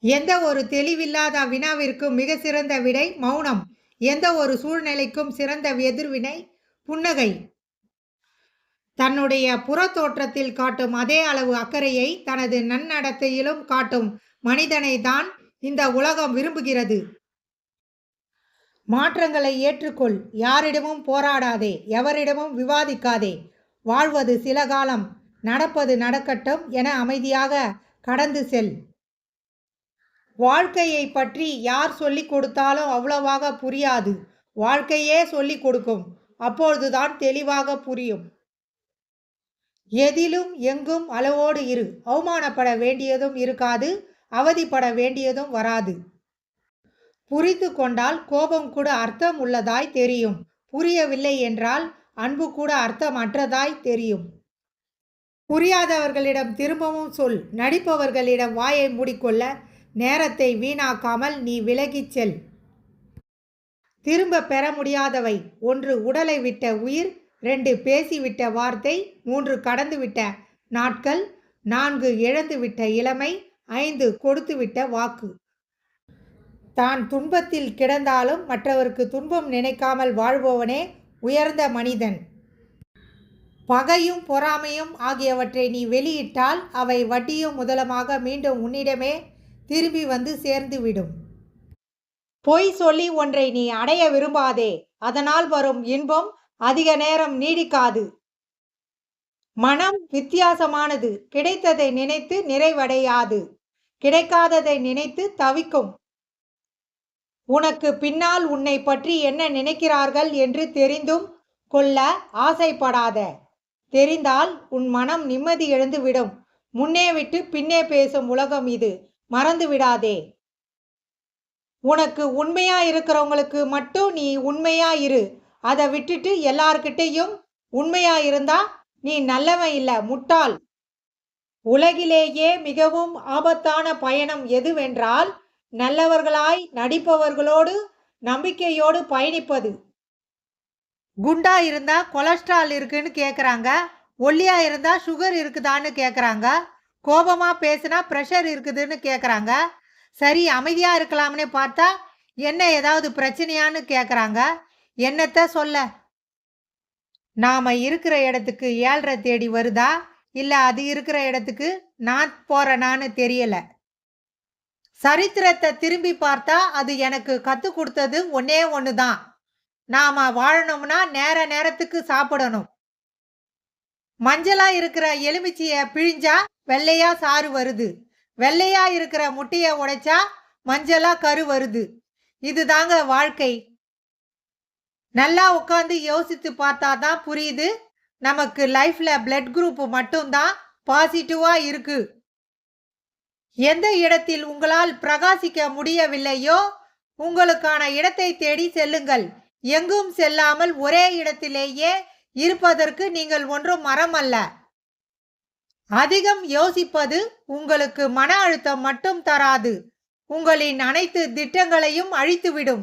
எந்த ஒரு தெளிவில்லாத வினாவிற்கும் மிக சிறந்த விடை மௌனம். எந்த ஒரு சூழ்நிலைக்கும் சிறந்த எதிர்வினை புன்னகை. தன்னுடைய புறத்தோற்றத்தில் காட்டும் அதே அளவு அக்கறையை தனது நன்னடத்தையிலும் காட்டும் மனிதனை தான் இந்த உலகம் விரும்புகிறது. மாற்றங்களை ஏற்றுக்கொள். யாரிடமும் போராடாதே. எவரிடமும் விவாதிக்காதே. வாழ்வது சில காலம் நடப்பது நடக்கட்டும் என அமைதியாக கடந்து செல். வாழ்க்கையை பற்றி யார் சொல்லிக் கொடுத்தாலும் அவ்வளவாக புரியாது. வாழ்க்கையே சொல்லி கொடுக்கும். அப்பொழுதுதான் தெளிவாக புரியும். எதிலும் எங்கும் அளவோடு இரு. அவமானப்பட வேண்டியதும் இருக்காது. அவதிப்பட வேண்டியதும் வராது. புரிந்து கொண்டால் கோபம் கூட அர்த்தம் உள்ளதாய் தெரியும். புரியவில்லை என்றால் அன்பு கூட அர்த்தமற்றதாய் தெரியும். புரியாதவர்களிடம் திரும்பவும் சொல். நடிப்பவர்களிடம் வாயை மூடிக்கொள்ள. நேரத்தை வீணாக்காமல் நீ விலகிச் செல். திரும்ப பெற முடியாதவை. ஒன்று உடலை விட்ட உயிர். ரெண்டு பேசிவிட்ட வார்த்தை. மூன்று கடந்துவிட்ட நாட்கள். நான்கு இழந்துவிட்ட இளமை. ஐந்து கொடுத்துவிட்ட வாக்கு. தான் துன்பத்தில் கிடந்தாலும் மற்றவருக்கு துன்பம் நினைக்காமல் வாழ்பவனே உயர்ந்த மனிதன். பகையும் பொறாமையும் ஆகியவற்றை நீ வெளியிட்டால் அவை வட்டியும் முதலமாக மீண்டும் உன்னிடமே திரும்பி வந்து சேர்ந்துவிடும் பொய் சொல்லி ஒன்றை நீ அடைய விரும்பாதே அதனால் வரும் இன்பம் அதிக நேரம் நீடிக்காது. மனம் வித்தியாசமானது கிடைத்ததை நினைத்து நிறைவடையாது. கிடைக்காததை நினைத்து தவிக்கும். உனக்கு பின்னால் உன்னை பற்றி என்ன நினைக்கிறார்கள் என்று தெரிந்தும் கொள்ள ஆசைப்படாத. தெரிந்தால் உன் மனம் நிம்மதி எழுந்து விடும் முன்னே விட்டு பின்னே பேசும் உலகம் இது. மறந்து விடாதே. உனக்கு உண்மையா இருக்கிறவங்களுக்கு மட்டும் நீ உண்மையா இரு. அதை விட்டுட்டு எல்லார்கிட்டையும் உண்மையா இருந்தா நீ நல்லவன் இல்ல முட்டாள். உலகிலேயே மிகவும் ஆபத்தான பயணம் எதுவென்றால் நல்லவர்களாய் நடிப்பவர்களோடு நம்பிக்கையோடு பயணிப்பது. குண்டா இருந்தா கொலஸ்ட்ரால் இருக்குன்னு கேட்குறாங்க ஒல்லியா இருந்தா சுகர் இருக்குதான்னு கேட்குறாங்க கோபமாக பேசுனா ப்ரெஷர் இருக்குதுன்னு கேட்குறாங்க சரி அமைதியாக இருக்கலாம்னு பார்த்தா என்ன ஏதாவது பிரச்சனையான்னு கேட்குறாங்க என்னத்த சொல்ல? நாம் இருக்கிற இடத்துக்கு ஏழ்ரை தேடி வருதா? இல்லை அது இருக்கிற இடத்துக்கு நான் போகிறேனான்னு தெரியலை. சரித்திரத்தை திரும்பி பார்த்தா அது எனக்கு கற்றுக் கொடுத்தது ஒன்னே ஒன்று தான் நாம் வாழணும்னா நேர நேரத்துக்கு சாப்பிடணும். மஞ்சளா இருக்கிற எலுமிச்சியை பிழிஞ்சா வெள்ளையா சாறு வருது. வெள்ளையா இருக்கிற முட்டையை உடைச்சா மஞ்சளா கரு வருது. இதுதாங்க வாழ்க்கை. நல்லா உட்காந்து யோசித்து பார்த்தா தான் புரியுது. நமக்கு லைஃப்ல பிளட் குரூப் மட்டும்தான் பாசிட்டிவா இருக்கு. எந்த இடத்தில் உங்களால் பிரகாசிக்க முடியவில்லையோ உங்களுக்கான இடத்தை தேடி செல்லுங்கள். எங்கும் செல்லாமல் ஒரே இடத்திலேயே இருப்பதற்கு நீங்கள் ஒன்றும் மரம் அல்ல அதிகம் யோசிப்பது உங்களுக்கு மன அழுத்தம் மட்டும் தராது. உங்களின் அனைத்து திட்டங்களையும் அழித்துவிடும்.